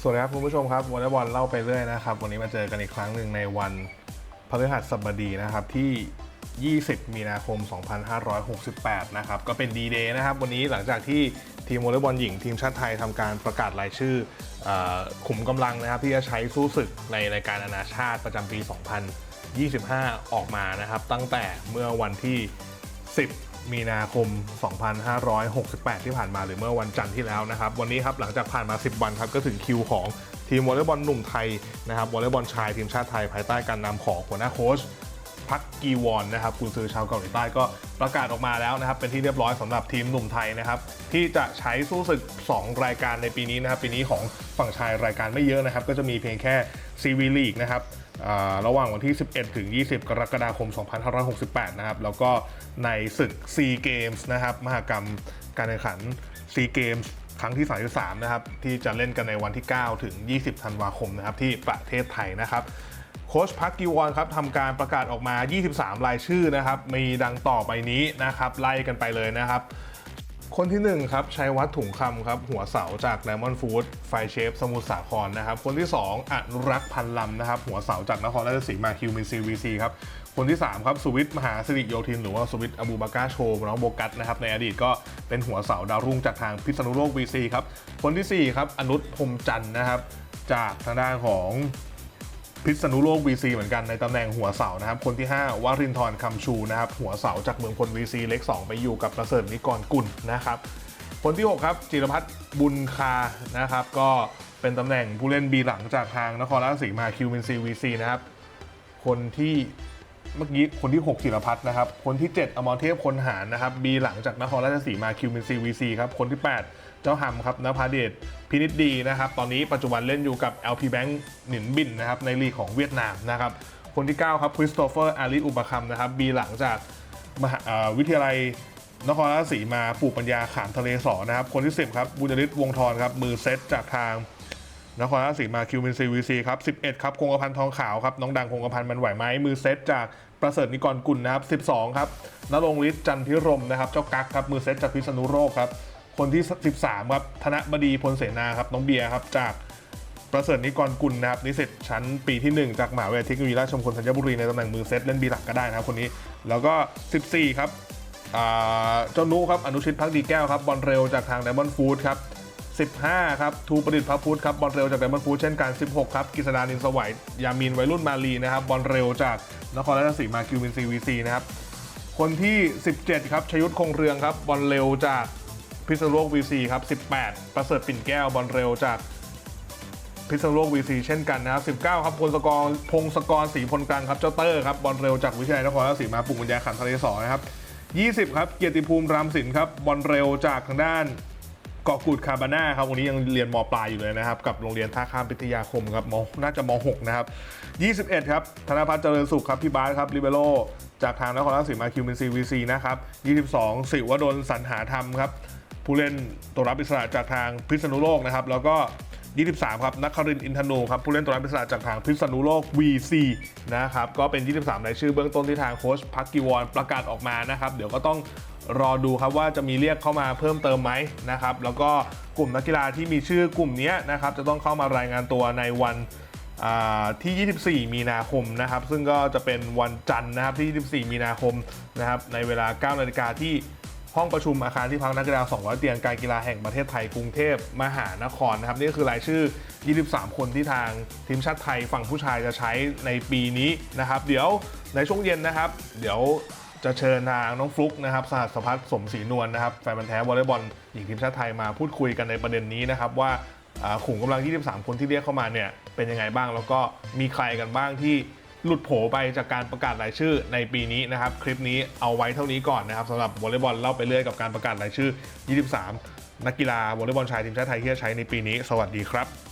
สวัสดีครับคุณผู้ชมครับวอลเลย์บอลเล่าไปเรื่อยนะครับ วันนี้มาเจอกันอีกครั้งหนึ่งในวันพฤหัสบดีนะครับที่ 20 มีนาคม 2568 นะครับ ก็เป็นดีเดย์นะครับ วันนี้หลังจากที่ทีมวอลเลย์บอลหญิงทีมชาติไทยทำการประกาศรายชื่ออขุมกำลังนะครับ ที่จะใช้สู้ศึกในรายการนานาชาติประจำปี 2025 ออกมานะครับ ตั้งแต่เมื่อวันที่ 10 มีนาคม 2568 ที่ผ่านมาหรือเมื่อวันจันทร์ที่แล้วนะครับ วันนี้ครับหลังจากผ่านมา 10 วันครับก็ถึงคิวของทีมวอลเลย์บอลหนุ่มไทยนะครับวอลเลย์บอลชายทีมชาติไทยภายใต้การนำของหัวหน้าโค้ชพักกีวอนนะครับกุนซือชาวเกาหลีใต้ก็ประกาศออกมาแล้วนะครับ เป็นที่เรียบร้อยสำหรับทีมหนุ่มไทยนะครับ ที่จะใช้สู้ศึก 2 รายการในปีนี้นะครับ ปีนี้ของฝั่งชายรายการไม่เยอะนะครับ ก็จะมีเพียงแค่ซีวีลีกนะครับ ระหว่างวันที่ 11 ถึง 20 กรกฎาคม 2568 นะครับ แล้วก็ในศึก SEA Games นะครับ มหกรรมการแข่งขัน SEA Games ครั้งที่ 33 นะครับ ที่จะเล่นกันในวันที่ 9 ถึง 20 ธันวาคมนะครับ ที่ประเทศไทยนะครับ โค้ชพักกิวอนครับทำการประกาศออกมา 23 รายชื่อนะครับ มีดังต่อไปนี้นะครับ ไล่กันไปเลยนะครับ คนที่ 1 ครับชัยวัฒน์ถุงคำครับ หัวเสาจาก Diamond Food ไฟเชฟสมุทรสาครนะครับ คนที่ 2 อนุรักษ์พันลำนะครับ หัวเสาจากนครราชสีมาคิวมินซีวีซีครับ คนที่ 3 ครับ สุวิทย์มหาสิริโยธิน หรือว่าสุวิทย์อบูบากาโชว์น้องโบกัสนะครับ ในอดีตก็เป็นหัวเสาดาวรุ่งจากทางพิษณุโลกวีซีครับ คนทีสี่4 ครับ อนุชพรมจันทร์นะครับ จากทางด้านของ พิษณุโลก VC เหมือนกันในตำแหน่งหัวเสานะครับคนที่ 5วารินทร์คำชูนะครับหัวเสาจากเมืองพล VC เล็ก 2 ไปอยู่กับประเสริฐนิกรกุลนะครับคนที่ 6 ครับ จิรพัฒน์บุญคานะครับก็เป็นตำแหน่งผู้เล่นบีหลังจากทางนครราชสีมาคิวมินซีวีซีนะครับคนที่เมื่อกี้คนที่ 6 จิรพัฒน์นะครับ คนที่ 7 อมรเทพคนหารนะครับบีหลังจากนครราชสีมาคิวมินซีวีซีครับคนที่ 8 เจ้าหำครับนภาเดชพินิจดีนะครับ ตอนนี้ปัจจุบันเล่นอยู่กับ LP Bank หนินบินนะครับในลีกของเวียดนามนะครับ คนที่ 9 ครับคริสโตเฟอร์อาริอุปคัมนะครับบีหลังจากมหาวิทยาลัยนครราชสีมาปลูกปัญญาขามทะเลสอนะครับ คนที่ 10 ครับบุญฤทธิ์วงทรครับ มือเซตจากทางนครราชสีมาคิวมินซีวีซีครับ 11 ครับคงกระพันทองขาวครับ น้องดังคงกระพันมันไหวไหมมือเซตจากประเสริฐนิกรกุลนะครับ 12 ครับนรงฤทธิ์จันทิรมนะครับ เจ้ากั๊กครับ มือเซตจากพิษณุโลกครับ คนที่ 13 ครับ ธนบดีพลเสนาครับ น้องเบียร์ครับ จากประเสริฐนิกรกุลนะครับ นิสิตชั้นปีที่ 1 จากมหาวิทยาลัยเทคโนโลยีราชมงคลธัญบุรีในตำแหน่งมือเซตเล่นบีหลักก็ได้นะครับคนนี้ แล้วก็ 14 ครับเจ้านุครับ อนุชิตพักดีแก้วครับ บอลเร็วจากทาง Diamond Food ครับ 15 ครับ ทูประดิษฐ์พระพุทธครับ บอลเร็วจาก Diamond Food เช่นกัน 16 ครับกิษดานินสวัยยามีนวัยรุ่นมาลีนะครับ บอลเร็วจากนครราชสีมาคิวมินซีวีซีนะครับ คนที่ 17 ครับชยุทธคงเรืองครับ บอลเร็วจาก พิษณุโลก VC ครับ 18 ประเสริฐปิ่นแก้วบอลเร็วจากพิษณุโลก VC เช่นกันนะครับ 19 ครับพลสกรพงศกรศรีพลกลางครับเจ้าเตอร์ครับบอลเร็วจากวิทยาลัยนครราชสีมาปลุกปัญญาขันทะเลสอนะครับ 20 ครับเกียรติภูมิรามสินครับบอลเร็วจากทางด้านกาะกูดคาบาน่าครับวันนี้ยังเรียนมปลายอยู่เลยนะครับ กับโรงเรียนท่าข้ามพิทยาคมครับมน่าจะม 6 นะครับ 21 ครับ ธนพัฒน์เจริญสุขครับพี่บาสครับลิเบโรจากทางนครราชสีมาคิวมินซีวีซีนะครับ 22 สิวดลสรรหาธรรมครับ ผู้เล่นตัวรับอิสระจากทางพิษณุโลกนะครับ แล้วก็ 23 ครับนักครินอินทนูครับผู้เล่นตัวรับอิสระจากทางพิษณุโลก VC นะครับ ก็เป็น 23รายชื่อเบื้องต้นที่ทางโค้ชพักกิวอนประกาศออกมานะครับ เดี๋ยวก็ต้องรอดูครับว่าจะมีเรียกเข้ามาเพิ่มเติมไหมนะครับ แล้วก็กลุ่มนักกีฬาที่มีชื่อกลุ่มนี้นะครับ จะต้องเข้ามารายงานตัวในวันอ่าที่ 24 มีนาคมนะครับ ซึ่งก็จะเป็นวันจันทร์นะครับที่ 24 มีนาคมนะครับ ในเวลา 9 นาฬิกาที่ ห้องประชุมอาคารที่พักนักกีฬา 200 เตียงการกีฬาแห่งประเทศไทยกรุงเทพมหานครนะครับนี่ก็คือรายชื่อ 23 คนที่ทางทีมชาติไทยฝั่งผู้ชายจะใช้ในปีนี้นะครับ เดี๋ยวในช่วงเย็นนะครับ เดี๋ยวจะเชิญทางน้องฟลุกนะครับสหัสพัฒสมศรีนวลนะครับแฟนบันแท้วอลเลย์บอลหญิงทีมชาติไทยมาพูดคุยกันในประเด็นนี้นะครับว่าอ่าขุมกำลัง 23 คนที่เรียกเข้ามาเนี่ยเป็นยังไงบ้าง แล้วก็มีใครกันบ้างที่ หลุดโผไปจากการประกาศรายชื่อในปีนี้นะครับ คลิปนี้เอาไว้เท่านี้ก่อนนะครับสำหรับวอลเลย์บอลเล่าไปเรื่อยกับการประกาศรายชื่อ 23 นักกีฬาวอลเลย์บอลชายทีมชาติไทยที่จะใช้ในปีนี้ สวัสดีครับ